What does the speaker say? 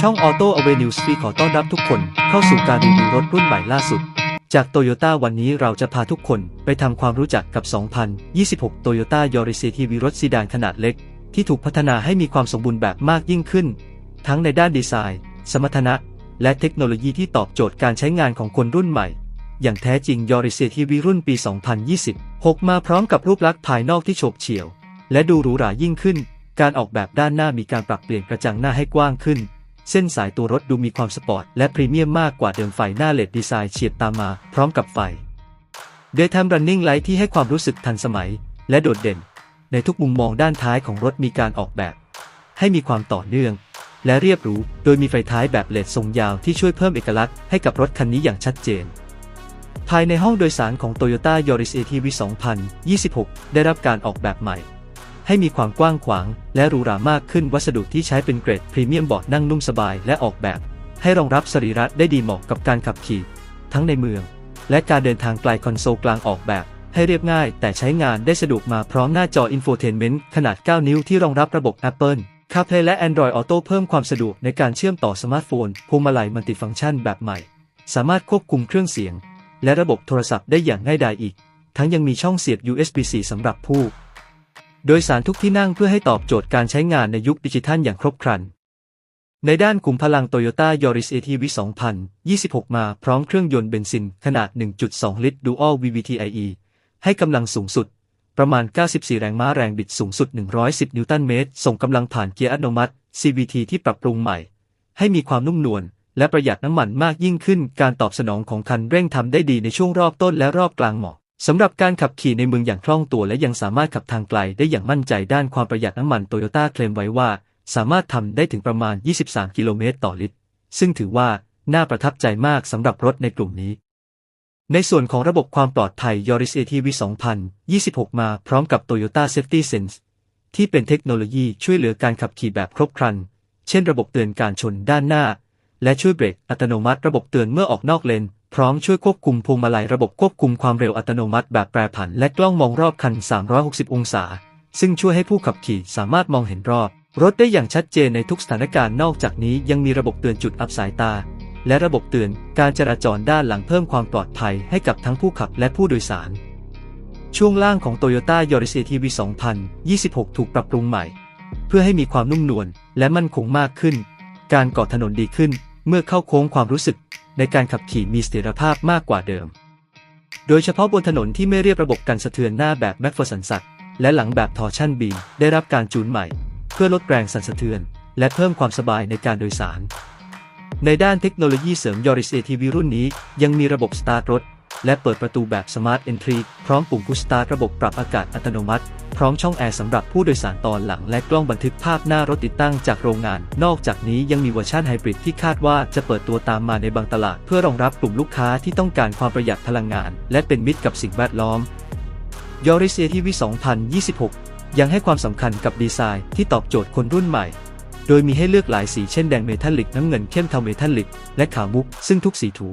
ช่อง Auto Avenue Speed ขอต้อนรับทุกคนเข้าสู่การรีวิวรถรุ่นใหม่ล่าสุด จาก Toyota วันนี้เราจะพาทุกคนไปทำความรู้จักกับ 2026 Toyota Yaris CTV รถซีดานขนาดเล็ก ที่ถูกพัฒนาให้มีความสมบูรณ์แบบมากยิ่งขึ้น ทั้งในด้านดีไซน์ สมรรถนะ และเทคโนโลยีที่ตอบโจทย์การใช้งานของคนรุ่นใหม่ อย่างแท้จริง Yaris CTV รุ่นปี 2026 มาพร้อมกับรูปลักษณ์ภายนอกที่โฉบเฉี่ยว และดูหรูหรายิ่งขึ้น การออกแบบด้านหน้ามีการปรับเปลี่ยนกระจังหน้าให้กว้างขึ้น เส้นสายตัวรถดูมีความสปอร์ตและพรีเมียมมากกว่าเดิมไฟหน้าเลดดีไซน์เฉียดตามมา พร้อมกับไฟ Daytime Running Light ที่ให้ความรู้สึกทันสมัย และโดดเด่น ในทุกมุมมองด้านท้ายของรถมีการออกแบบ ให้มีความต่อเนื่อง และเรียบหรูโดยมีไฟท้ายแบบเลดทรงยาวที่ช่วยเพิ่มเอกลักษณ์ให้กับรถคันนี้อย่างชัดเจน ภายในห้องโดยสารของ Toyota Yaris ATV 2026 ได้รับการออกแบบใหม่ ให้มีความกว้างขวาง และหรูหรามากขึ้นวัสดุที่ใช้เป็นเกรดพรีเมียมเบาะนั่งนุ่มสบายและออกแบบ ให้รองรับสรีระได้ดีเหมาะกับการขับขี่ ทั้งในเมือง และการเดินทางไกลคอนโซลกลางออกแบบ ให้เรียบง่าย แต่ใช้งานได้สะดวกมาพร้อมหน้าจออินโฟเทนเมนต์ขนาด 9 นิ้วที่รองรับระบบ Apple CarPlay และ Android Auto เพิ่มความสะดวกในการเชื่อมต่อสมาร์ทโฟนพวงมาลัยมัลติฟังก์ชันแบบใหม่ สามารถควบคุมเครื่องเสียง และระบบโทรศัพท์ได้อย่างง่ายดายอีก ทั้งยังมีช่องเสียบ USB-C สำหรับผู้ โดยสารทุกที่นั่งเพื่อให้ตอบโจทย์การใช้งานในยุคดิจิทัลอย่างครบครัน ในด้านขุมพลัง Toyota Yaris ATV 2026 มาพร้อมเครื่องยนต์เบนซินขนาด 1.2 ลิตร Dual VVT-IE ให้กำลังสูงสุด ประมาณ 94 แรงม้าแรงบิดสูงสุด 110 นิวตันเมตร ส่งกำลังผ่านเกียร์อัตโนมัติ CVT ที่ปรับปรุงใหม่ ให้มีความนุ่มนวลและประหยัดน้ำมันมากยิ่งขึ้น การตอบสนองของคันเร่งทำได้ดีในช่วงรอบต้นและรอบกลางเหมาะ สำหรับการขับขี่ในเมืองอย่างคล่องตัวและยังสามารถขับทางไกลได้อย่างมั่นใจด้านความประหยัดน้ำมันโตโยต้าเคลมไว้ว่า สามารถทำได้ถึงประมาณ 23 กิโลเมตรต่อลิตร ซึ่งถือว่าน่าประทับใจมากสำหรับรถในกลุ่มนี้ ในส่วนของระบบความปลอดภัย Yaris ATV 2026 มาพร้อมกับ Toyota Safety Sense ที่เป็นเทคโนโลยีช่วยเหลือการขับขี่แบบครบครัน เช่น ระบบเตือนการชนด้านหน้า และช่วยเบรกอัตโนมัติระบบเตือนเมื่อออกนอกเลน พร้อมช่วยควบคุมพวงมาลัยระบบควบคุมความเร็วอัตโนมัติแบบแปรผันและกล้องมองรอบคัน 360 องศา ซึ่งช่วยให้ผู้ขับขี่สามารถมองเห็นรอบ รถได้อย่างชัดเจนในทุกสถานการณ์นอกจากนี้ยังมีระบบเตือนจุดอับสายตา และระบบเตือนการจราจรด้านหลังเพิ่มความปลอดภัยให้กับทั้งผู้ขับและผู้โดยสาร ช่วงล่างของ Toyota Yaris ATV 2026 ถูกปรับปรุงใหม่ เพื่อให้มีความนุ่มนวลและมั่นคงมากขึ้น การก่อถนนดีขึ้นเมื่อเข้าโค้งความรู้สึก ในการขับขี่มีเสถียรภาพมากกว่าเดิม โดยเฉพาะบนถนนที่ไม่เรียบระบบกันสะเทือนหน้าแบบแม็กฟอร์สันสักและหลังแบบทอร์ชั่นบีได้รับการจูนใหม่ เพื่อลดแรงสั่นสะเทือน และเพิ่มความสบายในการโดยสาร ในด้านเทคโนโลยีเสริมยอริสเอทีวีรุ่นนี้ยังมีระบบสตาร์ทรถ และเปิดประตูแบบ Smart Entry พร้อมปุ่ม Push Start ระบบปรับอากาศอัตโนมัติ พร้อมช่องแอร์สำหรับผู้โดยสารตอนหลังและกล้องบันทึกภาพหน้ารถติดตั้งจากโรงงาน นอกจากนี้ยังมีเวอร์ชันไฮบริดที่คาดว่าจะเปิดตัวตามมาในบางตลาด เพื่อรองรับกลุ่มลูกค้าที่ต้องการความประหยัดพลังงาน และเป็นมิตรกับสิ่งแวดล้อม Yaris ATV 2026 ยังให้ความสำคัญกับดีไซน์ที่ตอบโจทย์คนรุ่นใหม่โดยมีให้เลือกหลายสีเช่นแดงเมทัลลิกน้ำเงินเข้มเทาเมทัลลิก และขาวมุก ซึ่งทุกสีถู